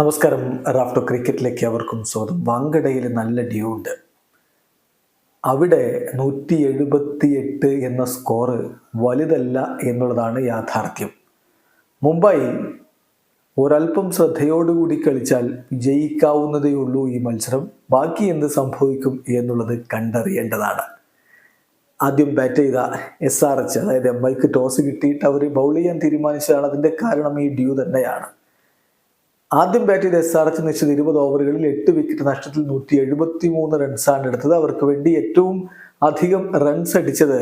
നമസ്കാരം. റാഫ്റ്റോ ക്രിക്കറ്റിലേക്ക് അവർക്കും സ്വാഗതം. വാങ്കടയിൽ നല്ല ഡ്യൂ ഉണ്ട്. അവിടെ നൂറ്റി എഴുപത്തി എട്ട് എന്ന സ്കോറ് വലുതല്ല എന്നുള്ളതാണ് യാഥാർത്ഥ്യം. മുംബൈ ഒരല്പം ശ്രദ്ധയോടുകൂടി കളിച്ചാൽ വിജയിക്കാവുന്നതേ ഉള്ളൂ ഈ മത്സരം. ബാക്കി എന്ത് സംഭവിക്കും എന്നുള്ളത് കണ്ടറിയേണ്ടതാണ്. ആദ്യം ബാറ്റ് ചെയ്ത എസ് ആർ എച്ച് അതായത് എം ഐക്ക് ടോസ് കിട്ടിയിട്ട് അവർ ബൗൾ ചെയ്യാൻ തീരുമാനിച്ചതാണ്. അതിന്റെ കാരണം ഈ ഡ്യൂ തന്നെയാണ്. ആദ്യം ബാറ്റ് ചെയ്ത എസ് ആർ എച്ച് നിശ്ചിത ഇരുപത് ഓവറുകളിൽ എട്ട് വിക്കറ്റ് നഷ്ടത്തിൽ നൂറ്റി എഴുപത്തി മൂന്ന് റൺസാണ് എടുത്തത്. അവർക്ക് വേണ്ടി ഏറ്റവും അധികം റൺസ് അടിച്ചത്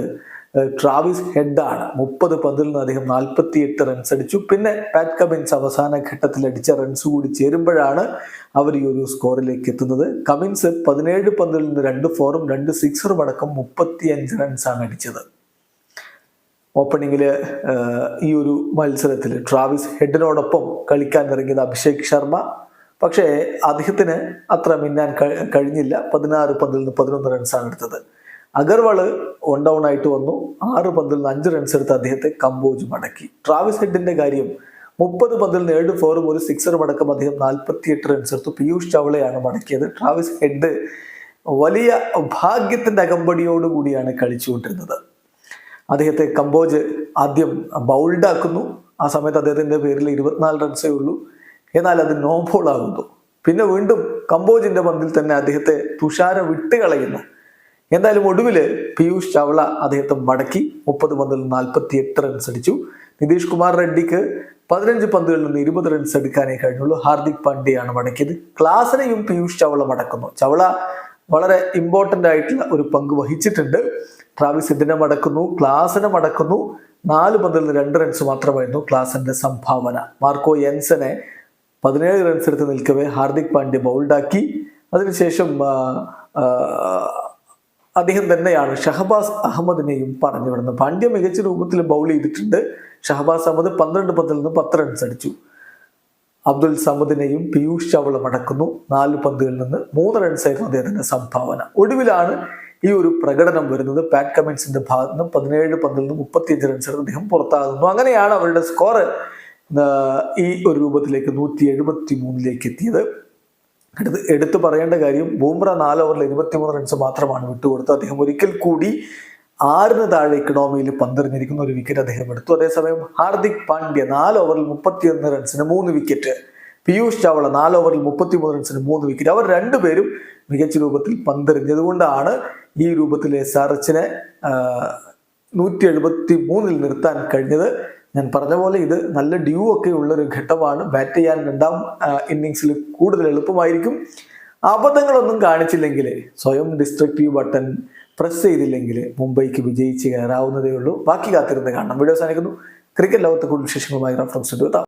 ട്രാവിസ് ഹെഡാണ് മുപ്പത് പന്തിൽ നിന്ന് അധികം നാൽപ്പത്തി എട്ട് റൺസ് അടിച്ചു. പിന്നെ പാറ്റ് കമിൻസ് അവസാന ഘട്ടത്തിൽ അടിച്ച റൺസ് കൂടി ചേരുമ്പോഴാണ് അവർ ഈ ഒരു സ്കോറിലേക്ക് എത്തുന്നത്. കമിൻസ് പതിനേഴ് പന്തിൽ നിന്ന് രണ്ട് ഫോറും രണ്ട് സിക്സറും അടക്കം മുപ്പത്തി അഞ്ച് റൺസാണ് അടിച്ചത്. ഓപ്പണിങ്ങിൽ ഈ ഒരു മത്സരത്തിൽ ട്രാവിസ് ഹെഡിനോടൊപ്പം കളിക്കാൻ ഇറങ്ങിയത് അഭിഷേക് ശർമ്മ. പക്ഷേ അദ്ദേഹത്തിന് അത്ര മിന്നാൻ കഴിഞ്ഞില്ല. പതിനാറ് പന്തിൽ നിന്ന് പതിനൊന്ന് റൺസാണ് എടുത്തത്. അഗർവാൾ വൺ ഡൗൺ ആയിട്ട് വന്നു. ആറ് പന്തിൽ നിന്ന് അഞ്ച് റൺസ് എടുത്ത് അദ്ദേഹത്തെ കമ്പോജ് മടക്കി. ട്രാവിസ് ഹെഡിന്റെ കാര്യം മുപ്പത് പന്തിൽ നിന്ന് ഏഴ് ഫോറും ഒരു സിക്സറും അടക്കം അദ്ദേഹം നാൽപ്പത്തിയെട്ട് റൺസ് എടുത്തു. പീയൂഷ് ചവളയാണ് മടക്കിയത്. ട്രാവിസ് ഹെഡ് വലിയ ഭാഗ്യത്തിന്റെ അകമ്പടിയോടുകൂടിയാണ് കളിച്ചുകൊണ്ടിരുന്നത്. അദ്ദേഹത്തെ കമ്പോജ് ആദ്യം ബൗൾഡ് ആക്കുന്നു. ആ സമയത്ത് അദ്ദേഹത്തിന്റെ പേരിൽ ഇരുപത്തിനാല് റൺസേ ഉള്ളൂ. എന്നാൽ അത് നോ ബോൾ ആകുന്നു. പിന്നെ വീണ്ടും കമ്പോജിന്റെ പന്തിൽ തന്നെ അദ്ദേഹത്തെ തുഷാര വിട്ട് കളയുന്നു. എന്തായാലും ഒടുവിൽ പീയൂഷ് ചവള അദ്ദേഹത്തെ മടക്കി മുപ്പത് പന്തിൽ നാൽപ്പത്തി എട്ട് റൺസ് അടിച്ചു. നിതീഷ് കുമാർ റെഡ്ഡിക്ക് പതിനഞ്ച് പന്തുകളിൽ നിന്ന് ഇരുപത് റൺസ് എടുക്കാനേ കഴിഞ്ഞുള്ളൂ. ഹാർദിക് പാണ്ഡ്യയാണ് മടക്കിയത്. ക്ലാസിനെയും പീയൂഷ് ചവള മടക്കുന്നു. ചവള വളരെ ഇമ്പോർട്ടന്റ് ആയിട്ടുള്ള ഒരു പങ്ക് വഹിച്ചിട്ടുണ്ട്. ട്രാവിസ് ഇതിനെ മടക്കുന്നു ക്ലാസിനെ മടക്കുന്നു. നാല് പന്തിൽ നിന്ന് രണ്ട് റൺസ് മാത്രമായിരുന്നു ക്ലാസിന്റെ സംഭാവന. മാർക്കോ യെൻസനെ പതിനേഴ് റൺസ് എടുത്ത് നിൽക്കവേ ഹാർദിക് പാണ്ഡ്യ ബൗൾഡാക്കി അതിനുശേഷം അദ്ദേഹം തന്നെയാണ് ഷഹബാസ് അഹമ്മദിനെയും പറഞ്ഞു വിടുന്നത്. പാണ്ഡ്യ മികച്ച രൂപത്തിൽ ബൗൾ ചെയ്തിട്ടുണ്ട്. ഷഹബാസ് അഹമ്മദ് പന്ത്രണ്ട് പന്തിൽ നിന്ന് പത്ത് റൺസ് അടിച്ചു. അബ്ദുൽ സമദിനെയും പീയൂഷ് ചവള അടക്കുന്നു. നാല് പന്തുകളിൽ നിന്ന് മൂന്ന് റൺസായിരുന്നു അദ്ദേഹത്തിന്റെ സംഭാവന. ഒടുവിലാണ് ഈ ഒരു പ്രകടനം വരുന്നത്. പാറ്റ് കമിൻസിന്റെ ഭാഗത്ത് നിന്ന് പതിനേഴ് പന്തിൽ നിന്ന് മുപ്പത്തിയഞ്ച് റൺസ് അദ്ദേഹം പുറത്താകുന്നു. അങ്ങനെയാണ് അവരുടെ സ്കോർ ഈ ഒരു രൂപത്തിലേക്ക് നൂറ്റി എഴുപത്തി മൂന്നിലേക്ക് എത്തിയത്. എടുത്ത് എടുത്തു പറയേണ്ട കാര്യം ബൂംറ നാല് ഓവറിൽ ഇരുപത്തിമൂന്ന് റൺസ് മാത്രമാണ് വിട്ടുകൊടുത്തത്. അദ്ദേഹം ഒരിക്കൽ കൂടി ആറിന് താഴെ ഇക്കണോമിയിൽ പന്തെറിഞ്ഞിരിക്കുന്ന ഒരു വിക്കറ്റ് അദ്ദേഹം എടുത്തു. അതേസമയം ഹാർദിക് പാണ്ഡ്യ നാല് ഓവറിൽ മുപ്പത്തിയൊന്ന് റൺസിന് മൂന്ന് വിക്കറ്റ് പീയൂഷ് ചാവള നാല് ഓവറിൽ മുപ്പത്തിമൂന്ന് റൺസിന് മൂന്ന് വിക്കറ്റ് അവർ രണ്ടുപേരും മികച്ച രൂപത്തിൽ പന്തെറിഞ്ഞതുകൊണ്ടാണ് ഈ രൂപത്തിലെ എച്ചിനെ നൂറ്റി എഴുപത്തി മൂന്നിൽ നിർത്താൻ കഴിഞ്ഞത്. ഞാൻ പറഞ്ഞ പോലെ ഇത് നല്ല ഡ്യൂ ഒക്കെ ഉള്ളൊരു ഘട്ടമാണ്. ബാറ്റ് ചെയ്യാൻ രണ്ടാം ഇന്നിങ്സിൽ കൂടുതൽ എളുപ്പമായിരിക്കും. അബദ്ധങ്ങളൊന്നും കാണിച്ചില്ലെങ്കിൽ സ്വയം ഡിസ്ട്രക്റ്റീവ് ബട്ടൺ പ്രസ് ചെയ്തില്ലെങ്കിൽ മുംബൈക്ക് വിജയിച്ച് കയറാവുന്നതേ ഉള്ളൂ. ബാക്കി കാത്തിരുന്ന് കാണണം വീഡിയോ സാധിക്കുന്നു ക്രിക്കറ്റ് ലോകത്തെ കൂടുതൽ വിശേഷങ്ങളുമായി റഫറൻസ് എടുത്താം